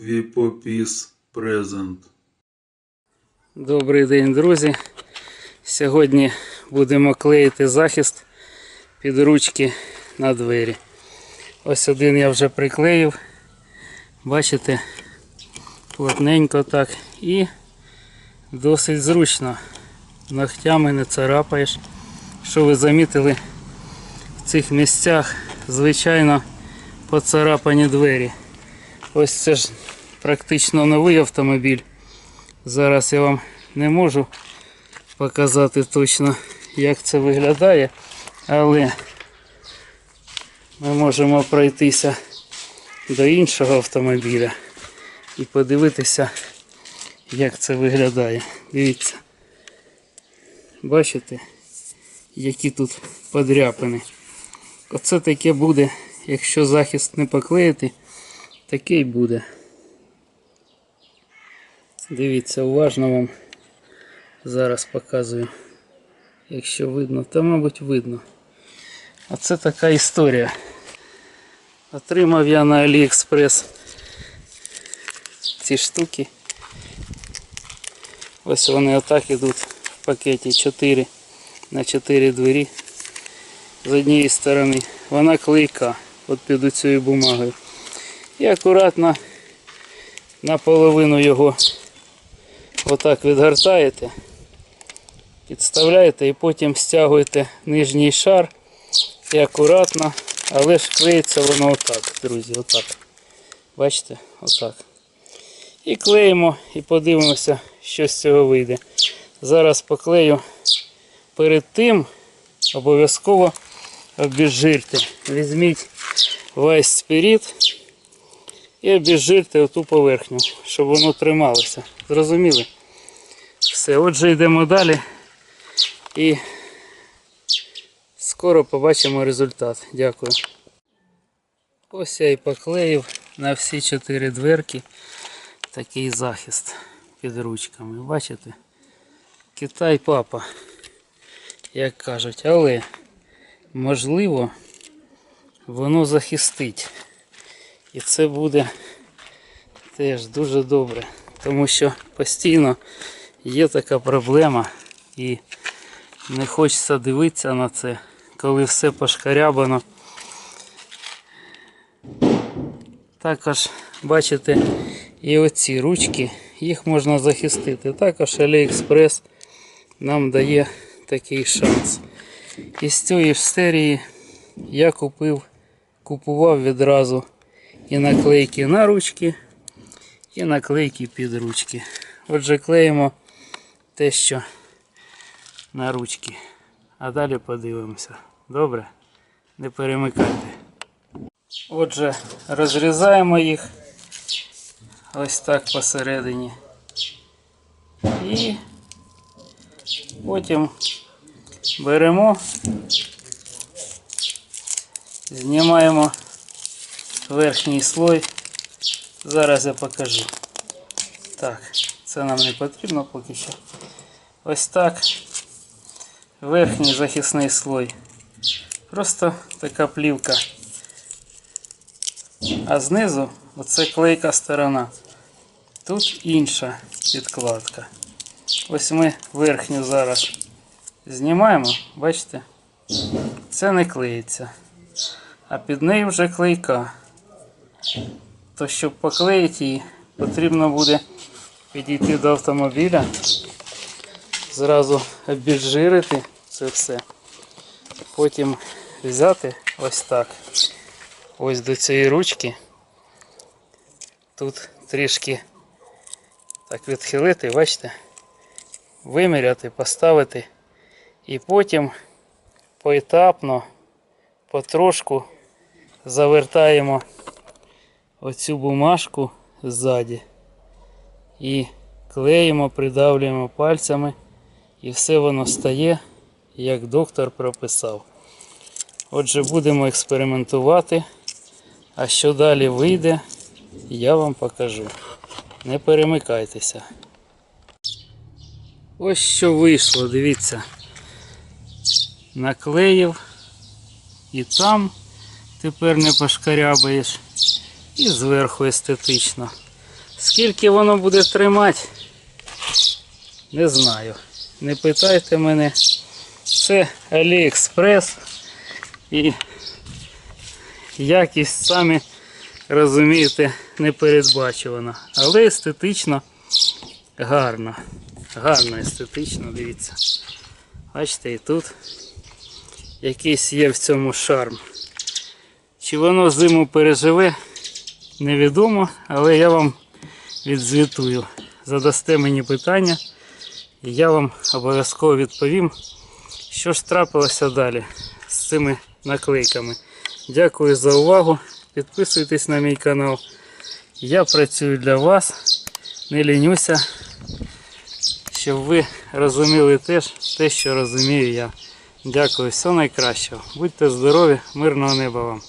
Віпопіс презент. Добрий день, друзі. Сьогодні будемо клеїти захист під ручки на двері. Ось один я вже приклеїв. Бачите, плотненько так і досить зручно. Ногтями не царапаєш. Що ви замітили в цих місцях, звичайно, поцарапані двері. Ось це ж практично новий автомобіль. Зараз я вам не можу показати точно, як це виглядає, але ми можемо пройтися до іншого автомобіля і подивитися, як це виглядає. Дивіться. Бачите, які тут подряпини. Оце таке буде, якщо захист не поклеїти, таке й буде. Дивіться, уважно вам зараз показую. Якщо видно, то мабуть видно. А це така історія. Отримав я на Аліекспрес ці штуки. Ось вони отак ідуть в пакеті 4 на 4 двері. З однієї сторони. Вона клейка от під цією бумагою. І акуратно наполовину його отак відгортаєте, підставляєте і потім стягуєте нижній шар і акуратно, але ж клеїться воно отак, друзі, отак. Бачите, отак. І клеїмо і подивимося, що з цього вийде. Зараз поклею перед тим обов'язково обіжирте. Візьміть весь спиріт і обіжирте оту поверхню, щоб воно трималося. Зрозуміли? Все, отже йдемо далі і скоро побачимо результат. Дякую. Ось я і поклеїв на всі чотири дверки такий захист під ручками. Бачите? Китай папа, як кажуть, але можливо воно захистить. І це буде теж дуже добре, тому що постійно є така проблема і не хочеться дивитися на це, коли все пошкарябано. Також бачите і оці ручки, їх можна захистити. Також AliExpress нам дає такий шанс. Із цієї ж серії я купив, купував відразу і наклейки на ручки, і наклейки під ручки. Отже, клеїмо те, що на ручки. А далі подивимося. Добре? Не перемикайте. Отже, розрізаємо їх ось так посередині. І потім беремо, знімаємо верхній слой. Зараз я покажу. Так, це нам не потрібно поки що. Ось так. Верхній захисний слой. Просто така плівка. А знизу оце клейка сторона. Тут інша підкладка. Ось ми верхню зараз знімаємо, бачите? Це не клеїться. А під нею вже клейка. То щоб поклеїти її, потрібно буде підійти до автомобіля, зразу обіжирити це все. Потім взяти ось так. Ось до цієї ручки. Тут трішки так відхилити, бачите, виміряти, поставити і потім поетапно, потрошку завертаємо оцю бумажку ззаді і клеїмо, придавлюємо пальцями і все воно стає, як доктор прописав. Отже, будемо експериментувати, а що далі вийде, я вам покажу. Не перемикайтеся. Ось що вийшло, дивіться. Наклеїв і там тепер не пошкарябаєш, і зверху естетично. Скільки воно буде тримати, не знаю. Не питайте мене. Це Аліекспрес і якість самі розумієте непередбачувана. Але естетично гарно. Гарно естетично, дивіться. Бачите, і тут якийсь є в цьому шарм. Чи воно зиму переживе, невідомо, але я вам відзвітую. Задасте мені питання, і я вам обов'язково відповім, що ж трапилося далі з цими наклейками. Дякую за увагу. Підписуйтесь на мій канал. Я працюю для вас. Не лінюся, щоб ви розуміли теж те, що розумію я. Дякую, всього найкращого. Будьте здорові, мирного неба вам.